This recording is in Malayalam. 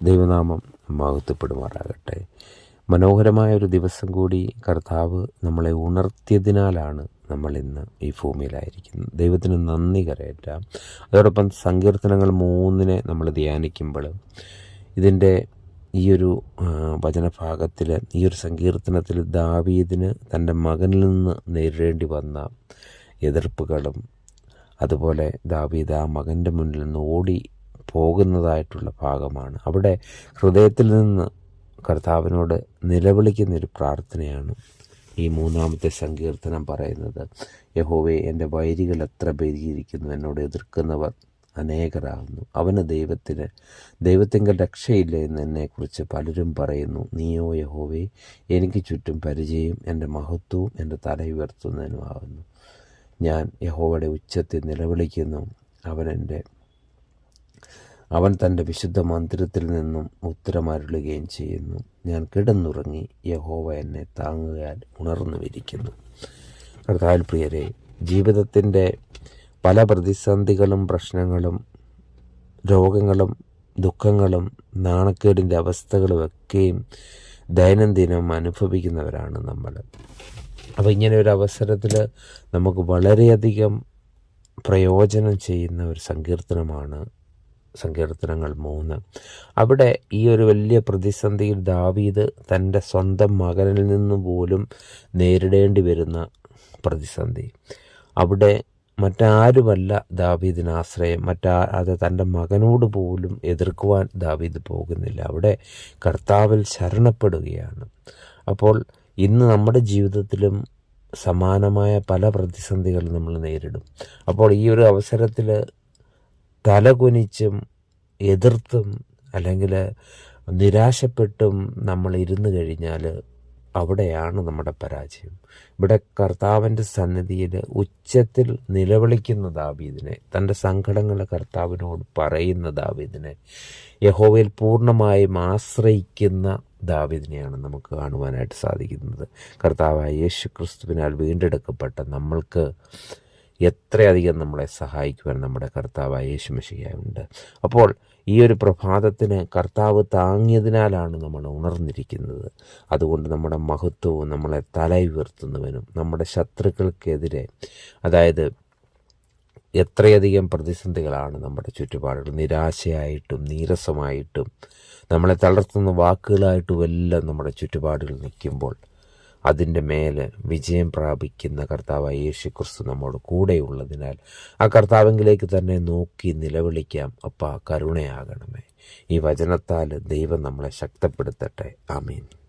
ദൈവനാമം മഹത്വപ്പെടുമാറാകട്ടെ. മനോഹരമായ ഒരു ദിവസം കൂടി കർത്താവ് നമ്മളെ ഉണർത്തിയതിനാലാണ് നമ്മൾ ഇന്ന് ഈ ഭൂമിയിലായിരിക്കുന്നത്. ദൈവത്തിന് നന്ദി കരയറ്റാം. അതോടൊപ്പം സങ്കീർത്തനങ്ങൾ മൂന്നിനെ നമ്മൾ ധ്യാനിക്കുമ്പോൾ ഇതിന്റെ ഈ ഒരു വചനഭാഗത്തിൽ ഈ ഒരു സങ്കീർത്തനത്തിൽ ദാവീദിന് തന്റെ മകനിൽ നിന്ന് നേരിടേണ്ടി വന്ന എതിർപ്പുകളും അതുപോലെ ദാവീദ് ആ മകന്റെ മുന്നിൽ നിന്ന് ഓടി പോകുന്നതായിട്ടുള്ള ഭാഗമാണ്. അവിടെ ഹൃദയത്തിൽ നിന്ന് കർത്താവിനോട് നിലവിളിക്കുന്നൊരു പ്രാർത്ഥനയാണ് ഈ മൂന്നാമത്തെ സങ്കീർത്തനം പറയുന്നത്. യഹോവെ എന്റെ വൈരികൾ എത്ര പെരുകിയിരിക്കുന്നു എന്നോട് എതിർക്കുന്നവർ അനേകരാകുന്നു. അവന് ദൈവത്തിന് ദൈവത്തിങ്കൽ രക്ഷയില്ല എന്ന് എന്നെക്കുറിച്ച് പലരും പറയുന്നു. നീയോ യഹോവേ എനിക്ക് ചുറ്റും പരിചയം എന്റെ മഹത്വവും എന്റെ തല ഉയർത്തുന്നതിനുമാകുന്നു. ഞാൻ യഹോവയുടെ ഉച്ചത്തിൽ നിലവിളിക്കുന്നു. അവൻ എന്റെ അവൻ തന്റെ വിശുദ്ധ മന്ദിരത്തിൽ നിന്നും ഉത്തരമരുളുകയും ചെയ്യുന്നു. ഞാൻ കിടന്നുറങ്ങി യഹോവ എന്നെ താങ്ങുകയാൽ ഉണർന്നുമിരിക്കുന്നു. കർത്താൽ പ്രിയരെ ജീവിതത്തിന്റെ പല പ്രതിസന്ധികളും പ്രശ്നങ്ങളും രോഗങ്ങളും ദുഃഖങ്ങളും നാണക്കേടിന്റെ അവസ്ഥകളുമൊക്കെയും ദൈനംദിനം അനുഭവിക്കുന്നവരാണ് നമ്മൾ. അപ്പോൾ ഇങ്ങനെ ഒരു അവസരത്തിൽ നമുക്ക് വളരെയധികം പ്രയോജനം ചെയ്യുന്ന ഒരു സങ്കീർത്തനമാണ് സങ്കീർത്തനങ്ങൾ മൂന്ന്. അവിടെ ഈ ഒരു വലിയ പ്രതിസന്ധിയിൽ ദാവീദ് തന്റെ സ്വന്തം മകനിൽ നിന്ന് പോലും നേരിടേണ്ടി വരുന്ന പ്രതിസന്ധി. അവിടെ മറ്റാരുമല്ല ദാവീദിന് ആശ്രയം. മറ്റാ അത് തന്റെ മകനോട് പോലും എതിർക്കുവാൻ ദാവീദ് പോകുന്നില്ല. അവിടെ കർത്താവിൽ ശരണപ്പെടുകയാണ്. അപ്പോൾ ഇന്ന് നമ്മുടെ ജീവിതത്തിലും സമാനമായ പല പ്രതിസന്ധികൾ നമ്മൾ നേരിടും. അപ്പോൾ ഈ ഒരു അവസരത്തിൽ തലകുനിച്ചും എതിർത്തും അല്ലെങ്കിൽ നിരാശപ്പെട്ടും നമ്മൾ ഇരുന്ന് കഴിഞ്ഞാൽ അവിടെയാണ് നമ്മുടെ പരാജയം. ഇവിടെ കർത്താവിന്റെ സന്നിധിയിൽ ഉച്ചത്തിൽ നിലവിളിക്കുന്ന ദാവീദിനെ തന്റെ സങ്കടങ്ങൾ കർത്താവിനോട് പറയുന്ന ദാവീദിനെ യഹോവയിൽ പൂർണമായും ആശ്രയിക്കുന്ന ദാവീദിനെയാണ് നമുക്ക് കാണുവാനായിട്ട് സാധിക്കുന്നത്. കർത്താവായ യേശു ക്രിസ്തുവിനാൽ വീണ്ടെടുക്കപ്പെട്ട നമ്മൾക്ക് എത്രയധികം നമ്മളെ സഹായിക്കുവാൻ നമ്മുടെ കർത്താവായ യേശുമശിയായുണ്ട് അപ്പോൾ ഈ ഒരു പ്രഭാതത്തിന് കർത്താവ് താങ്ങിയതിനാലാണ് നമ്മൾ ഉണർന്നിരിക്കുന്നത്. അതുകൊണ്ട് നമ്മുടെ മഹത്വവും നമ്മളെ തല ഉയർത്തുന്നവനും നമ്മുടെ ശത്രുക്കൾക്കെതിരെ അതായത് എത്രയധികം പ്രതിസന്ധികളാണ് നമ്മുടെ ചുറ്റുപാടുകൾ നിരാശയായിട്ടും നീരസമായിട്ടും നമ്മളെ തളർത്തുന്ന വാക്കുകളായിട്ടും എല്ലാം നമ്മുടെ ചുറ്റുപാടുകൾ നിൽക്കുമ്പോൾ അതിന്റെ മേലെ വിജയം പ്രാപിക്കുന്ന കർത്താവായ യേശു ക്രിസ്തു നമ്മോട് കൂടെയുള്ളതിനാൽ ആ കർത്താവിങ്കിലേക്ക് തന്നെ നോക്കി നിലവിളിക്കാം. അപ്പ കരുണയാകണമേ. ഈ വചനത്താൽ ദൈവം നമ്മളെ ശക്തപ്പെടുത്തട്ടെ. ആമീൻ.